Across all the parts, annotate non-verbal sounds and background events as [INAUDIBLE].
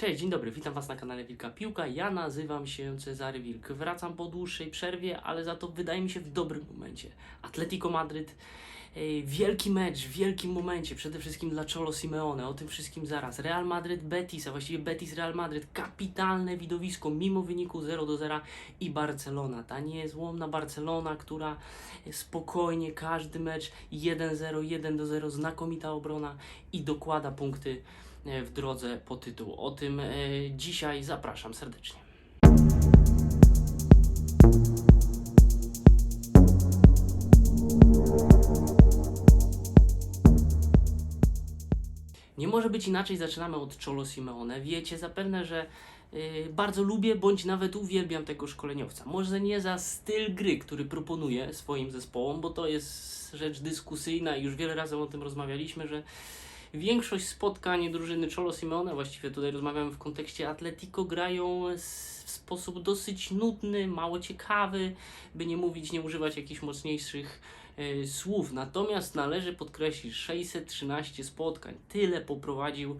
Cześć, dzień dobry, witam Was na kanale Wilka Piłka. Ja nazywam się Cezary Wilk. Wracam po dłuższej przerwie, ale za to wydaje mi się w dobrym momencie. Atletico Madryt, e, wielki mecz, w wielkim momencie, przede wszystkim dla Cholo Simeone, o tym wszystkim zaraz. Real Madryt Betis, a właściwie Betis Real Madryt, kapitalne widowisko mimo wyniku 0 do 0 i Barcelona. Ta niezłomna Barcelona, która spokojnie każdy mecz 1-0, 1 do 0, znakomita obrona i dokłada punkty w drodze po tytuł. O tym e, dzisiaj zapraszam serdecznie. Nie może być inaczej, zaczynamy od Cholo Simeone. Wiecie zapewne, że y, bardzo lubię bądź nawet uwielbiam tego szkoleniowca. Może nie za styl gry, który proponuje swoim zespołom, bo to jest rzecz dyskusyjna i już wiele razy o tym rozmawialiśmy, że większość spotkań drużyny Cholo Simeone, właściwie tutaj rozmawiamy w kontekście Atletico, grają w sposób dosyć nudny, mało ciekawy, by nie mówić, nie używać jakichś mocniejszych e, słów. Natomiast należy podkreślić 613 spotkań. Tyle poprowadził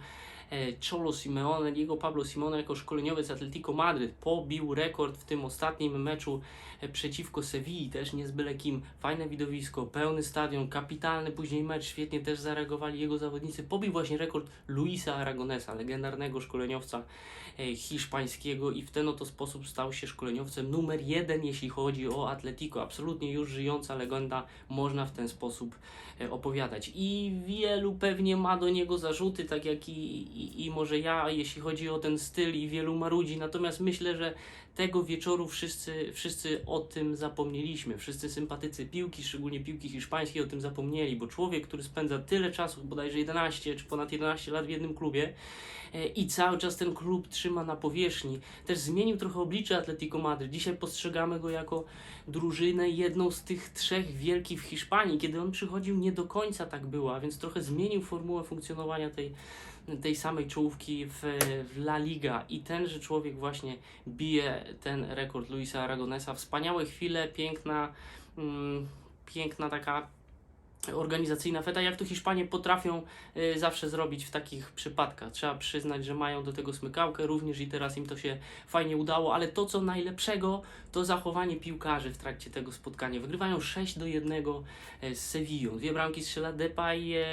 Cholo Simeone, Diego Pablo Simone jako szkoleniowiec Atletico Madryt. Pobił rekord w tym ostatnim meczu e, przeciwko Sewilli, też nie z byle kim. Fajne widowisko, pełny stadion, kapitalny później mecz, świetnie też zareagowali jego zawodnicy. Pobił właśnie rekord Luisa Aragonesa, legendarnego szkoleniowca e, hiszpańskiego i w ten oto sposób stał się szkoleniowcem numer jeden, jeśli chodzi o Atletico. Absolutnie już żyjąca legenda, można w ten sposób e, opowiadać. I wielu pewnie ma do niego zarzuty, tak jak i, i, i może ja, jeśli chodzi o ten styl i wielu marudzi. Natomiast myślę, że tego wieczoru wszyscy, wszyscy o tym zapomnieliśmy. Wszyscy sympatycy piłki, szczególnie piłki hiszpańskiej, o tym zapomnieli, bo człowiek, który spędza tyle czasu, bodajże 11 czy ponad 11 lat w jednym klubie, e, i cały czas ten klub trzyma na powierzchni. Też zmienił trochę oblicze Atletico Madryt. Dzisiaj postrzegamy go jako drużynę, jedną z tych trzech wielkich w Hiszpanii. Kiedy on przychodził, nie do końca tak było, a więc trochę zmienił formułę funkcjonowania tej, tej samej czołówki w, w La Liga. I tenże człowiek właśnie bije ten rekord Luisa Aragonesa. Wspaniałe chwile, piękna, mm, piękna taka organizacyjna feta, jak to Hiszpanie potrafią y, zawsze zrobić w takich przypadkach. Trzeba przyznać, że mają do tego smykałkę również i teraz im to się fajnie udało, ale to co najlepszego to zachowanie piłkarzy w trakcie tego spotkania. Wygrywają 6 do 1 z Sevillą. Dwie bramki strzela Depay, e,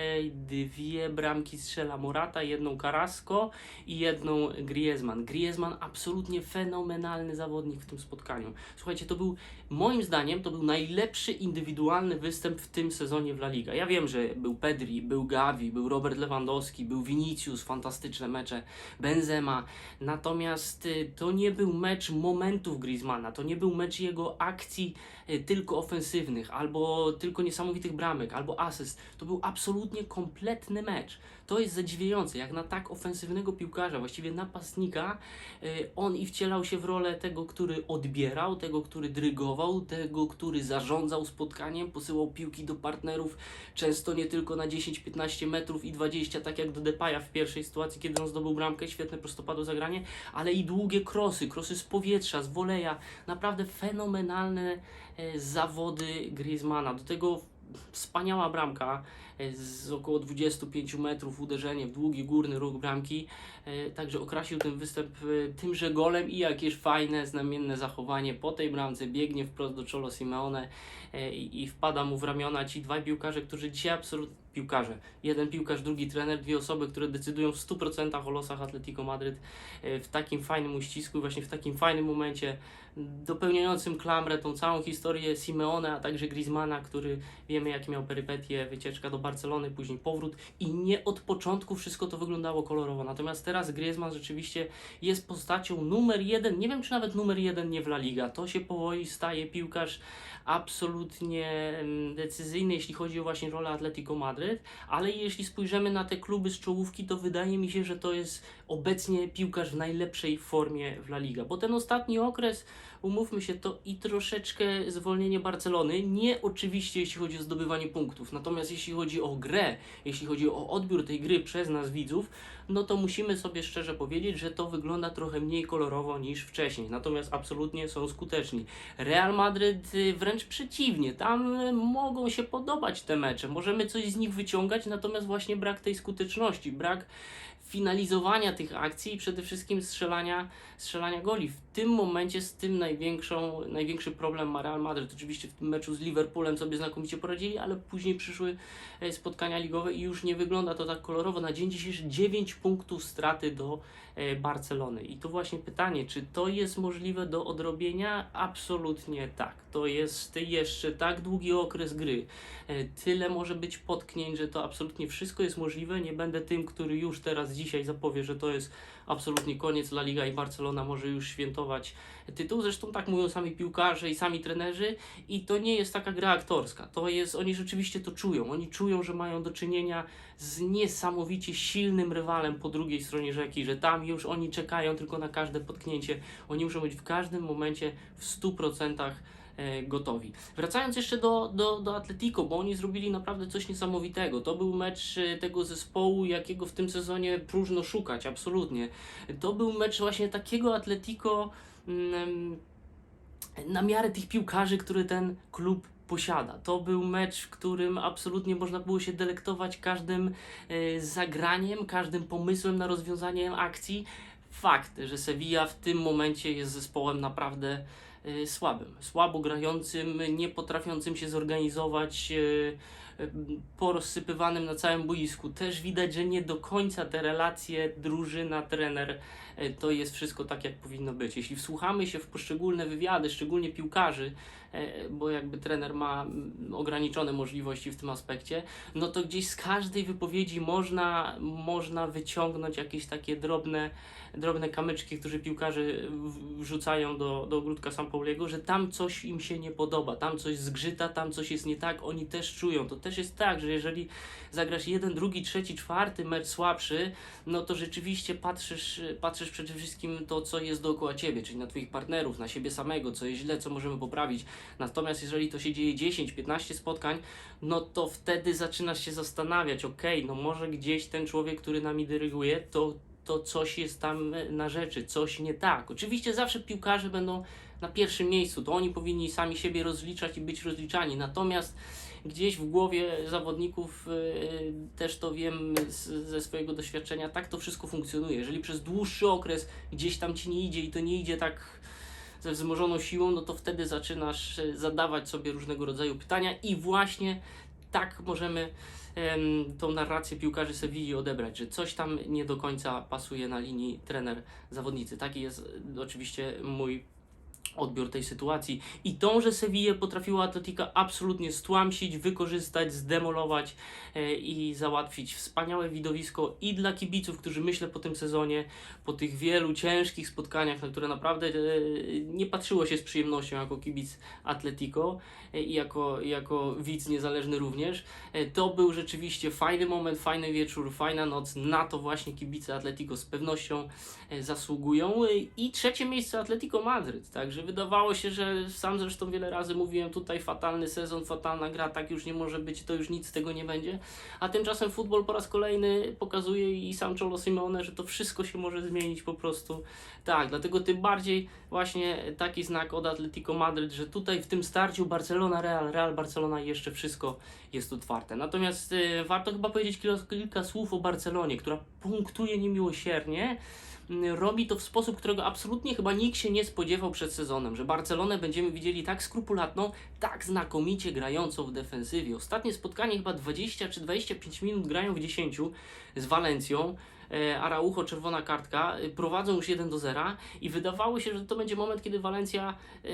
dwie bramki strzela Morata, jedną Carrasco i jedną Griezmann. Griezmann absolutnie fenomenalny zawodnik w tym spotkaniu. Słuchajcie, to był moim zdaniem to był najlepszy indywidualny występ w tym sezonie w La Liga. Ja wiem, że był Pedri, był Gavi, był Robert Lewandowski, był Vinicius, fantastyczne mecze, Benzema. Natomiast y, to nie był mecz momentów Griezmana, to nie był mecz jego akcji y, tylko ofensywnych, albo tylko niesamowitych bramek, albo asyst. To był absolutnie kompletny mecz. To jest zadziwiające, jak na tak ofensywnego piłkarza, właściwie napastnika, y, on i wcielał się w rolę tego, który odbierał, tego, który drygował, tego, który zarządzał spotkaniem, posyłał piłki do partnerów, często nie tylko na 10-15 metrów i 20, tak jak do Depaya w pierwszej sytuacji, kiedy on zdobył bramkę, świetne prostopadłe zagranie, ale i długie krosy, krosy z powietrza, z woleja, naprawdę fenomenalne e, zawody Griezmana. Do tego wspaniała bramka z około 25 metrów, uderzenie w długi górny róg bramki. E, Także okrasił ten występ e, tymże golem i jakieś fajne, znamienne zachowanie po tej bramce. Biegnie wprost do Cholo Simeone e, i i wpada mu w ramiona ci dwaj piłkarze, którzy dzisiaj absolutnie piłkarze. Jeden piłkarz, drugi trener, dwie osoby, które decydują w 100% o losach Atletico Madryt w takim fajnym uścisku, właśnie w takim fajnym momencie, dopełniającym klamrę tą całą historię Simeone, a także Griezmana, który wiemy jakie miał perypetie, wycieczka do Barcelony, później powrót i nie od początku wszystko to wyglądało kolorowo. Natomiast teraz Griezmann rzeczywiście jest postacią numer jeden, nie wiem czy nawet numer jeden nie w La Liga. To się powoli staje piłkarz absolutnie em, decyzyjny, jeśli chodzi o właśnie rolę Atletico Madryt, ale jeśli spojrzymy na te kluby z czołówki, to wydaje mi się, że to jest obecnie piłkarz w najlepszej formie w La Liga, bo ten ostatni okres, umówmy się, to i troszeczkę zwolnienie Barcelony, nie oczywiście jeśli chodzi o zdobywanie punktów, natomiast jeśli chodzi o grę, jeśli chodzi o odbiór tej gry przez nas widzów, no to musimy sobie szczerze powiedzieć, że to wygląda trochę mniej kolorowo niż wcześniej, natomiast absolutnie są skuteczni. Real Madryt y, wręcz przeciwnie, tam y, mogą się podobać te mecze, możemy coś z nich wyciągać, natomiast właśnie brak tej skuteczności, brak finalizowania tych akcji i przede wszystkim strzelania, strzelania goli. W tym momencie z tym największą, największy problem ma Real Madrid. Oczywiście w tym meczu z Liverpoolem sobie znakomicie poradzili, ale później przyszły e, spotkania ligowe i już nie wygląda to tak kolorowo. Na dzień dzisiejszy 9 punktów straty do Barcelony. I to właśnie pytanie, czy to jest możliwe do odrobienia? Absolutnie tak. To jest jeszcze tak długi okres gry. E, Tyle może być potknięć, że to absolutnie wszystko jest możliwe. Nie będę tym, który już teraz dzisiaj zapowie, że to jest absolutnie koniec. La Liga i Barcelona może już świętować tytuł. Zresztą tak mówią sami piłkarze i sami trenerzy i to nie jest taka gra aktorska. To jest, oni rzeczywiście to czują. Oni czują, że mają do czynienia z niesamowicie silnym rywalem po drugiej stronie rzeki, że tam już oni czekają tylko na każde potknięcie. Oni muszą być w każdym momencie w 100% e, gotowi. Wracając jeszcze do, do, do Atletico, bo oni zrobili naprawdę coś niesamowitego. To był mecz e, tego zespołu, jakiego w tym sezonie próżno szukać, absolutnie. To był mecz właśnie takiego Atletico mm, na miarę tych piłkarzy, który ten klub posiada. To był mecz, w którym absolutnie można było się delektować każdym e, zagraniem, każdym pomysłem na rozwiązanie akcji. Fakt, że Sevilla w tym momencie jest zespołem naprawdę e, słabym, słabo grającym, nie potrafiącym się zorganizować, e, porozsypywanym na całym boisku. Też widać, że nie do końca te relacje drużyna-trener e, to jest wszystko tak, jak powinno być. Jeśli wsłuchamy się w poszczególne wywiady, szczególnie piłkarzy, e, bo jakby trener ma ograniczone możliwości w tym aspekcie, no to gdzieś z każdej wypowiedzi można, można wyciągnąć jakieś takie drobne, drobne kamyczki, które piłkarze wrzucają do, do ogródka Sampauliego, że tam coś im się nie podoba, tam coś zgrzyta, tam coś jest nie tak, oni też czują. To też jest tak, że jeżeli zagrasz jeden, drugi, trzeci, czwarty mecz słabszy, no to rzeczywiście patrzysz, patrzysz przede wszystkim to, co jest dookoła ciebie, czyli na twoich partnerów, na siebie samego, co jest źle, co możemy poprawić. Natomiast jeżeli to się dzieje 10-15 spotkań, no to wtedy zaczynasz się zastanawiać, okej, no może gdzieś ten człowiek, który nami dyryguje, to, to coś jest tam na rzeczy, coś nie tak. Oczywiście zawsze piłkarze będą na pierwszym miejscu, to oni powinni sami siebie rozliczać i być rozliczani. Natomiast gdzieś w głowie zawodników yy, też to wiem ze swojego doświadczenia, tak to wszystko funkcjonuje. Jeżeli przez dłuższy okres gdzieś tam ci nie idzie i to nie idzie tak ze wzmożoną siłą, no to wtedy zaczynasz e, zadawać sobie różnego rodzaju pytania i właśnie tak możemy em, tą narrację piłkarzy Sewilli odebrać, że coś tam nie do końca pasuje na linii trener-zawodnicy. Taki jest oczywiście mój odbiór tej sytuacji. I tą, że Sevilla potrafiła Atletica absolutnie stłamsić, wykorzystać, zdemolować e, i załatwić wspaniałe widowisko i dla kibiców, którzy myślę po tym sezonie, po tych wielu ciężkich spotkaniach, na które naprawdę e, nie patrzyło się z przyjemnością jako kibic Atletico e, i jako, jako widz niezależny również, to był rzeczywiście fajny moment, fajny wieczór, fajna noc. Na to właśnie kibice Atletico z pewnością zasługują. I trzecie miejsce Atletico Madryt. Także wydawało się, że sam zresztą wiele razy mówiłem tutaj fatalny sezon, fatalna gra, tak już nie może być, to już nic z tego nie będzie. A tymczasem futbol po raz kolejny pokazuje i sam Cholo Simeone, że to wszystko się może zmienić po prostu. Tak, dlatego tym bardziej właśnie taki znak od Atletico Madryt, że tutaj w tym starciu Barcelona-Real, Real-Barcelona jeszcze wszystko jest otwarte. Natomiast e, warto chyba powiedzieć kilka, kilka słów o Barcelonie, która punktuje niemiłosiernie. Mm, Robi to w sposób, którego absolutnie chyba nikt się nie spodziewał przed sezonem, że Barcelonę będziemy widzieli tak skrupulatną, tak znakomicie grającą w defensywie. Ostatnie spotkanie chyba 20 czy 25 minut grają w 10 z Walencją. E, Araujo, czerwona kartka, e, prowadzą już 1 do 0 i wydawało się, że to będzie moment, kiedy Walencja e,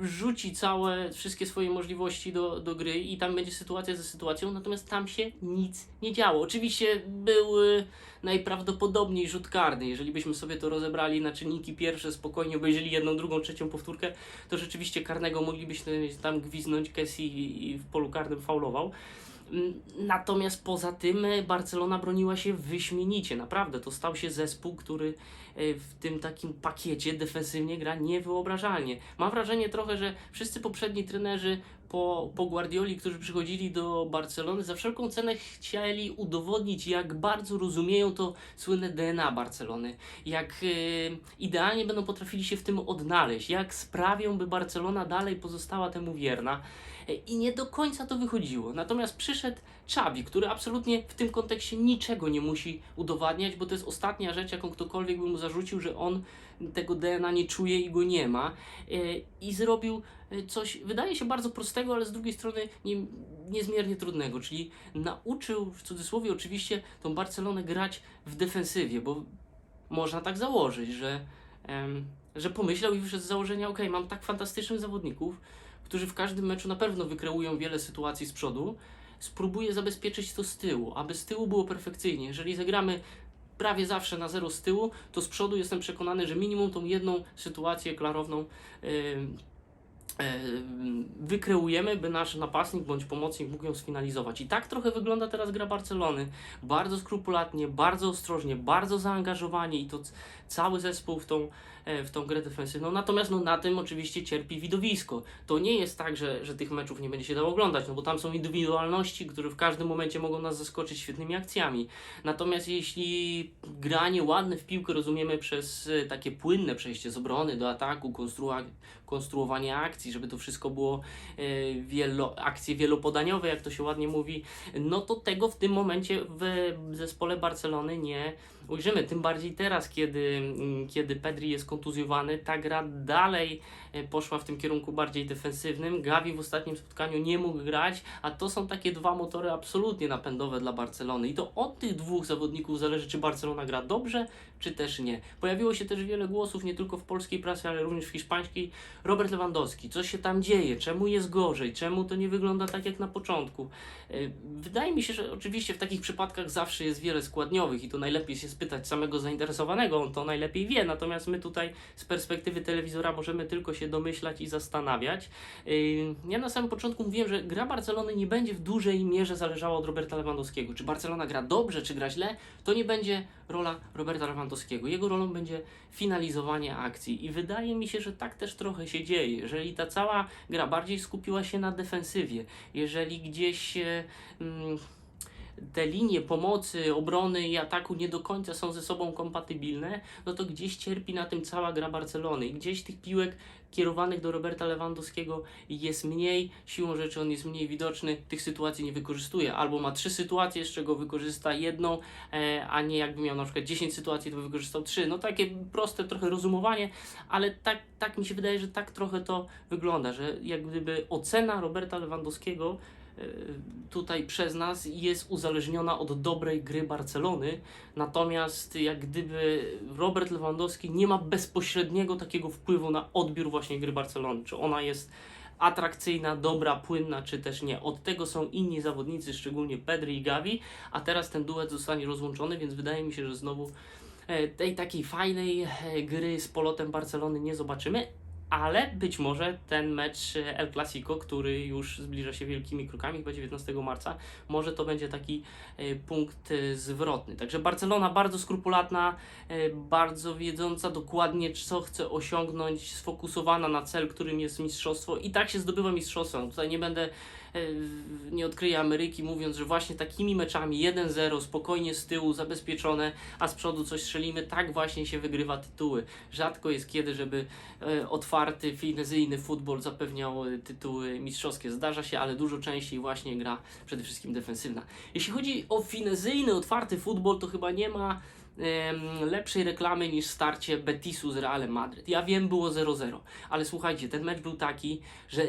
rzuci całe, wszystkie swoje możliwości do, do gry i tam będzie sytuacja ze sytuacją, natomiast tam się nic nie działo. Oczywiście był e, najprawdopodobniej rzut karny, jeżeli byśmy sobie to rozebrali na czynniki pierwsze, spokojnie obejrzeli jedną, drugą, trzecią powtórkę, to rzeczywiście karnego moglibyśmy tam gwiznąć, Kessi i w polu karnym faulował. Mm, Natomiast poza tym e, Barcelona broniła się wyśmienicie, naprawdę. To stał się zespół, który e, w tym takim pakiecie defensywnie gra niewyobrażalnie. Mam wrażenie trochę, że wszyscy poprzedni trenerzy po, po Guardioli, którzy przychodzili do Barcelony, za wszelką cenę chcieli udowodnić, jak bardzo rozumieją to słynne DNA Barcelony, jak e, idealnie będą potrafili się w tym odnaleźć, jak sprawią, by Barcelona dalej pozostała temu wierna. E, I nie do końca to wychodziło. Natomiast przyszedł Czabi, który absolutnie w tym kontekście niczego nie musi udowadniać, bo to jest ostatnia rzecz, jaką ktokolwiek by mu zarzucił, że on tego DNA nie czuje i go nie ma. E, I zrobił e, coś, wydaje się bardzo prostego, ale z drugiej strony nie, niezmiernie trudnego, czyli nauczył, w cudzysłowie oczywiście, tą Barcelonę grać w defensywie, bo można tak założyć, że, że pomyślał i wyszedł z założenia, ok, mam tak fantastycznych zawodników, którzy w każdym meczu na pewno wykreują wiele sytuacji z przodu, spróbuję zabezpieczyć to z tyłu, aby z tyłu było perfekcyjnie. Jeżeli zagramy prawie zawsze na zero z tyłu, to z przodu jestem przekonany, że minimum tą jedną sytuację klarowną em, wykreujemy, by nasz napastnik bądź pomocnik mógł ją sfinalizować. I tak trochę wygląda teraz gra Barcelony. Bardzo skrupulatnie, bardzo ostrożnie, bardzo zaangażowanie i to cały zespół w tą, w tą grę defensywną. Natomiast no, na tym oczywiście cierpi widowisko. To nie jest tak, że, że tych meczów nie będzie się dało oglądać, no bo tam są indywidualności, które w każdym momencie mogą nas zaskoczyć świetnymi akcjami. Natomiast jeśli granie ładne w piłkę rozumiemy przez e, takie płynne przejście z obrony do ataku, konstrua- konstruowanie akcji, żeby to wszystko było e, wielo, akcje wielopodaniowe, jak to się ładnie mówi, no to tego w tym momencie w zespole Barcelony nie ujrzymy. Tym bardziej teraz, kiedy, mm, kiedy Pedri jest kontuzjowany, ta gra dalej e, poszła w tym kierunku bardziej defensywnym. Gavi w ostatnim spotkaniu nie mógł grać, a to są takie dwa motory absolutnie napędowe dla Barcelony. I to od tych dwóch zawodników zależy, czy Barcelona gra dobrze, czy też nie. Pojawiło się też wiele głosów, nie tylko w polskiej prasie, ale również w hiszpańskiej. Robert Lewandowski, co się tam dzieje? Czemu jest gorzej? Czemu to nie wygląda tak jak na początku? E, Wydaje mi się, że oczywiście w takich przypadkach zawsze jest wiele składniowych i to najlepiej się spytać samego zainteresowanego, on to najlepiej wie, natomiast my tutaj z perspektywy telewizora możemy tylko się domyślać i zastanawiać. Yy, Ja na samym początku mówiłem, że gra Barcelony nie będzie w dużej mierze zależała od Roberta Lewandowskiego. Czy Barcelona gra dobrze, czy gra źle, to nie będzie rola Roberta Lewandowskiego. Jego rolą będzie finalizowanie akcji i wydaje mi się, że tak też trochę się dzieje. Jeżeli ta cała gra bardziej skupiła się na defensywie, jeżeli gdzieś e, mm, te linie pomocy, obrony i ataku nie do końca są ze sobą kompatybilne, no to gdzieś cierpi na tym cała gra Barcelony. Gdzieś tych piłek kierowanych do Roberta Lewandowskiego jest mniej, siłą rzeczy on jest mniej widoczny, tych sytuacji nie wykorzystuje, albo ma trzy sytuacje, z czego wykorzysta jedną, e, a nie jakby miał na przykład 10 sytuacji, to by wykorzystał trzy. No takie proste trochę rozumowanie, ale tak, tak mi się wydaje, że tak trochę to wygląda, że jak gdyby ocena Roberta Lewandowskiego tutaj przez nas jest uzależniona od dobrej gry Barcelony, natomiast jak gdyby Robert Lewandowski nie ma bezpośredniego takiego wpływu na odbiór właśnie gry Barcelony, czy ona jest atrakcyjna, dobra, płynna, czy też nie. Od tego są inni zawodnicy, szczególnie Pedri i Gavi, a teraz ten duet zostanie rozłączony, więc wydaje mi się, że znowu e, tej takiej fajnej e, gry z polotem Barcelony nie zobaczymy, ale być może ten mecz e, El Clasico, który już zbliża się wielkimi krokami, chyba 19 marca, może to będzie taki e, punkt e, zwrotny. Także Barcelona bardzo skrupulatna, bardzo wiedząca dokładnie, co chce osiągnąć, sfokusowana na cel, którym jest mistrzostwo i tak się zdobywa mistrzostwo. Tutaj nie będę nie odkryję Ameryki, mówiąc, że właśnie takimi meczami 1-0, spokojnie z tyłu, zabezpieczone, a z przodu coś strzelimy, tak właśnie się wygrywa tytuły. Rzadko jest kiedy, żeby e, otwarty, finezyjny futbol zapewniał e, tytuły mistrzowskie. Zdarza się, ale dużo częściej właśnie gra przede wszystkim defensywna. Jeśli chodzi o finezyjny, otwarty futbol, to chyba nie ma lepszej reklamy niż starcie Betisu z Realem Madryt. Ja wiem, było 0-0, ale słuchajcie, ten mecz był taki, że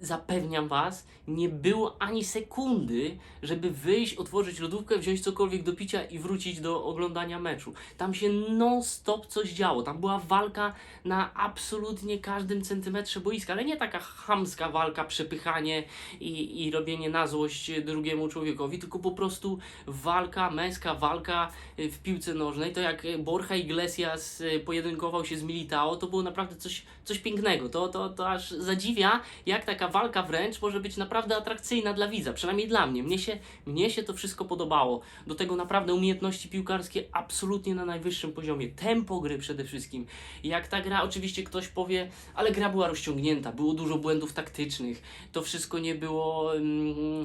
zapewniam Was, nie było ani sekundy, żeby wyjść, otworzyć lodówkę, wziąć cokolwiek do picia i wrócić do oglądania meczu. Tam się non-stop coś działo. Tam była walka na absolutnie każdym centymetrze boiska, ale nie taka chamska walka, przepychanie i, i robienie na złość drugiemu człowiekowi, tylko po prostu walka, męska walka y, w piłce nożnej. To jak Borja Iglesias y, pojedynkował się z Militao, to było naprawdę coś, coś pięknego. To, to, to aż zadziwia, jak taka walka wręcz może być naprawdę atrakcyjna dla widza, przynajmniej dla mnie. Mnie się, mnie się to wszystko podobało. Do tego naprawdę umiejętności piłkarskie absolutnie na najwyższym poziomie. Tempo gry przede wszystkim. Jak ta gra, oczywiście ktoś powie, ale gra była rozciągnięta, było dużo błędów taktycznych, to wszystko nie było. Mm,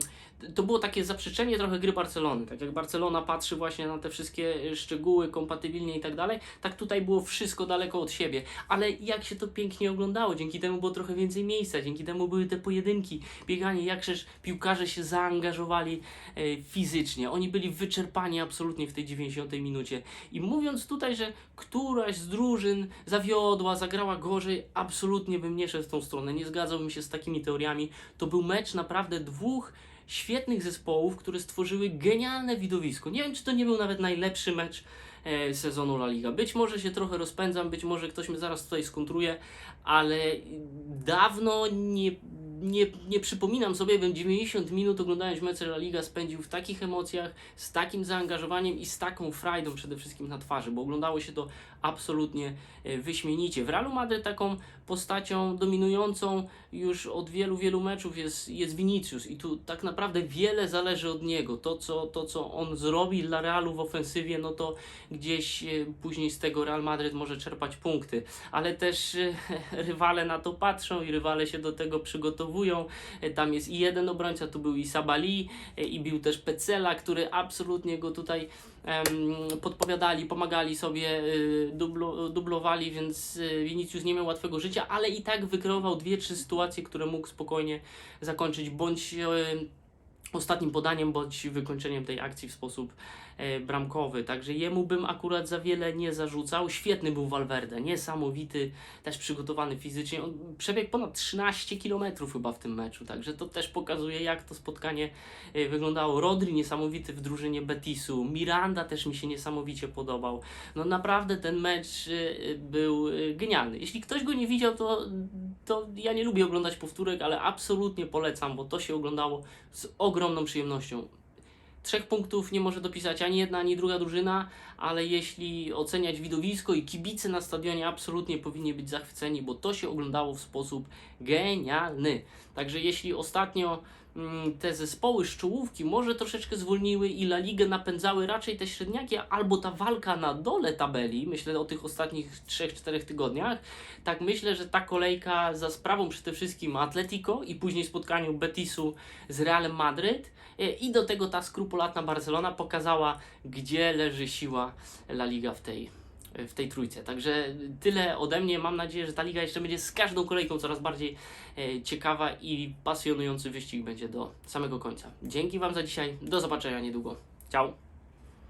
to było takie zaprzeczenie trochę gry Barcelony. Tak jak Barcelona patrzy właśnie na te wszystkie szczegóły, kompatybilnie i tak dalej, tak tutaj było wszystko daleko od siebie. Ale jak się to pięknie oglądało, dzięki temu było trochę więcej miejsca, dzięki temu były te pojedynki, bieganie, jakżeż piłkarze się zaangażowali e, fizycznie. Oni byli wyczerpani absolutnie w tej 90 minucie. I mówiąc tutaj, że któraś z drużyn zawiodła, zagrała gorzej, absolutnie bym nie szedł w tą stronę. Nie zgadzałbym się z takimi teoriami. To był mecz naprawdę dwóch świetnych zespołów, które stworzyły genialne widowisko. Nie wiem, czy to nie był nawet najlepszy mecz e, sezonu La Liga. Być może się trochę rozpędzam, być może ktoś mnie zaraz tutaj skontruje, ale dawno nie, nie, nie przypominam sobie, bym 90 minut oglądając mecze La Liga spędził w takich emocjach, z takim zaangażowaniem i z taką frajdą przede wszystkim na twarzy, bo oglądało się to absolutnie e, wyśmienicie. W Realu Madryt taką postacią dominującą już od wielu, wielu meczów jest, jest Vinicius i tu tak naprawdę wiele zależy od niego. To co, to, co on zrobi dla Realu w ofensywie, no to gdzieś e, później z tego Real Madryt może czerpać punkty, ale też e, [LAUGHS] rywale na to patrzą i rywale się do tego przygotowują. E, Tam jest i jeden obrońca, tu był i Sabali i był też Pecela, który absolutnie go tutaj podpowiadali, pomagali sobie, y, dublo, dublowali, więc y, Vinicius nie miał łatwego życia, ale i tak wykreował dwie, trzy sytuacje, które mógł spokojnie zakończyć, bądź y, ostatnim podaniem, bądź wykończeniem tej akcji w sposób bramkowy. Także jemu bym akurat za wiele nie zarzucał. Świetny był Valverde, niesamowity, też przygotowany fizycznie. On przebiegł ponad 13 km chyba w tym meczu, także to też pokazuje, jak to spotkanie e, wyglądało. Rodri niesamowity w drużynie Betisu, Miranda też mi się niesamowicie podobał. No naprawdę ten mecz e, był e, genialny. Jeśli ktoś go nie widział, to, to ja nie lubię oglądać powtórek, ale absolutnie polecam, bo to się oglądało z ogromną przyjemnością. Trzech punktów nie może dopisać ani jedna, ani druga drużyna, ale jeśli oceniać widowisko i kibice na stadionie absolutnie powinni być zachwyceni, bo to się oglądało w sposób genialny. Także jeśli ostatnio mm, te zespoły z czołówki może troszeczkę zwolniły i La Ligę napędzały raczej te średniaki, albo ta walka na dole tabeli, myślę o tych ostatnich 3-4 tygodniach, tak myślę, że ta kolejka za sprawą przede wszystkim Atletico i później spotkaniu Betisu z Realem Madryt i do tego ta skrupulatna Barcelona pokazała, gdzie leży siła La Liga w tej, w tej trójce. Także tyle ode mnie. Mam nadzieję, że ta liga jeszcze będzie z każdą kolejką coraz bardziej e, ciekawa i pasjonujący wyścig będzie do samego końca. Dzięki Wam za dzisiaj. Do zobaczenia niedługo. Ciao.